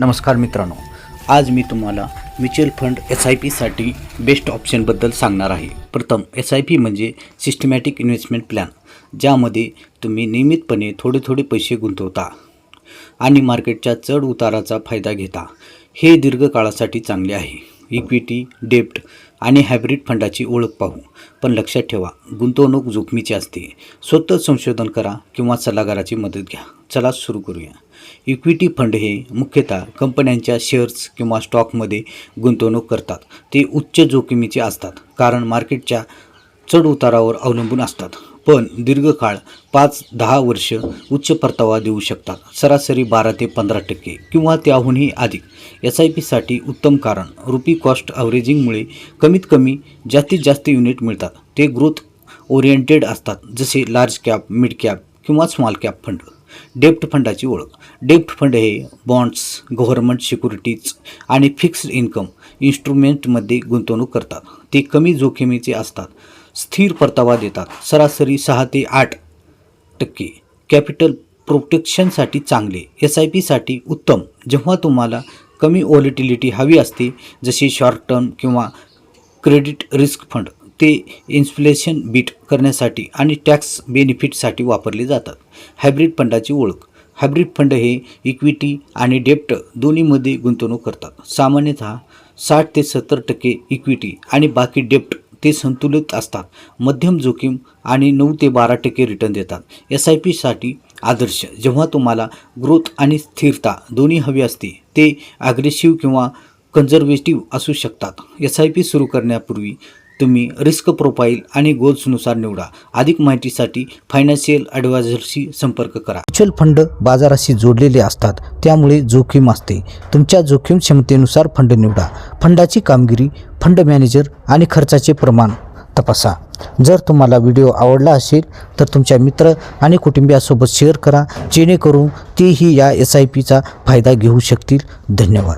नमस्कार मित्रांनो आज मी तुम्हाला म्युच्युअल फंड एस आय पीसाठी बेस्ट ऑप्शनबद्दल सांगणार आहे. प्रथम एस आय पी म्हणजे सिस्टमॅटिक इन्व्हेस्टमेंट प्लॅन ज्यामध्ये तुम्ही नियमितपणे थोडे थोडे पैसे गुंतवता आणि मार्केटच्या चढ उताराचा फायदा घेता. हे दीर्घकाळासाठी चांगले आहे. इक्विटी डेप्ट आणि हायब्रिड फंडाची ओळख पाहू. पण लक्षात ठेवा गुंतवणूक जोखमीची असते. स्वतः संशोधन करा किंवा सल्लागाराची मदत घ्या. चला सुरू करूया. इक्विटी फंड हे मुख्यतः कंपन्यांच्या शेअर्स किंवा स्टॉकमध्ये गुंतवणूक करतात. ते उच्च जोखमीचे असतात कारण मार्केटच्या चढ उतारावर अवलंबून असतात. पण दीर्घकाळ पाच दहा वर्ष उच्च परतावा देऊ शकतात. सरासरी बारा ते पंधरा टक्के किंवा त्याहूनही अधिक. एस आय पीसाठी उत्तम कारण रुपी कॉस्ट ॲव्हरेजिंगमुळे कमीत कमी जास्तीत जास्त युनिट मिळतात. ते ग्रोथ ओरिएंटेड असतात जसे लार्ज कॅप मिड कॅप किंवा स्मॉल कॅप फंड डेप्ट फंडाची ओळख. डेप्ट फंड हे बॉन्ड्स गव्हर्नमेंट सिक्युरिटीज आणि फिक्स्ड इन्कम इन्स्ट्रुमेंटमध्ये गुंतवणूक करतात. ते कमी जोखमीचे असतात. स्थिर परतावा देतात. सरासरी सहा ते आठ टक्के. कॅपिटल प्रोटेक्शनसाठी चांगले. एस आय पीसाठी उत्तम. जेव्हा तुम्हाला कमी ओलिटिलिटी हवी असते जसे शॉर्ट टर्म किंवा क्रेडिट रिस्क फंड ते इन्फ्लेशन बीट करण्यासाठी आणि टॅक्स बेनिफिटसाठी वापरले जातात. हायब्रिड फंडाची ओळख. हायब्रिड फंड हे इक्विटी आणि डेप्ट दोन्हीमध्ये गुंतवणूक करतात. सामान्यतः साठ ते सत्तर टक्के इक्विटी आणि बाकी डेप्ट ते संतुलित असतात. मध्यम जोखीम आणि नऊ ते बारा टक्के रिटर्न देतात. एस आय पीसाठी आदर्श. जेव्हा तुम्हाला ग्रोथ आणि स्थिरता दोन्ही हवी असते ते ॲग्रेसिव्ह किंवा कन्झर्वेटिव्ह असू शकतात. एस आय पी सुरू करण्यापूर्वी तुम्ही रिस्क प्रोफाईल आणि गोल्सनुसार निवडा. अधिक माहितीसाठी फायनान्शियल ॲडवायझरशी संपर्क करा. म्युच्युअल फंड बाजाराशी जोडलेले असतात त्यामुळे जोखीम असते. तुमच्या जोखीम क्षमतेनुसार फंड निवडा. फंडाची कामगिरी फंड मॅनेजर आणि खर्चाचे प्रमाण तपासा. जर तुम्हाला व्हिडिओ आवडला असेल तर तुमच्या मित्र आणि कुटुंबियासोबत शेअर करा. जेणेकरून तेही या एस आय पीचा फायदा घेऊ शकतील. धन्यवाद.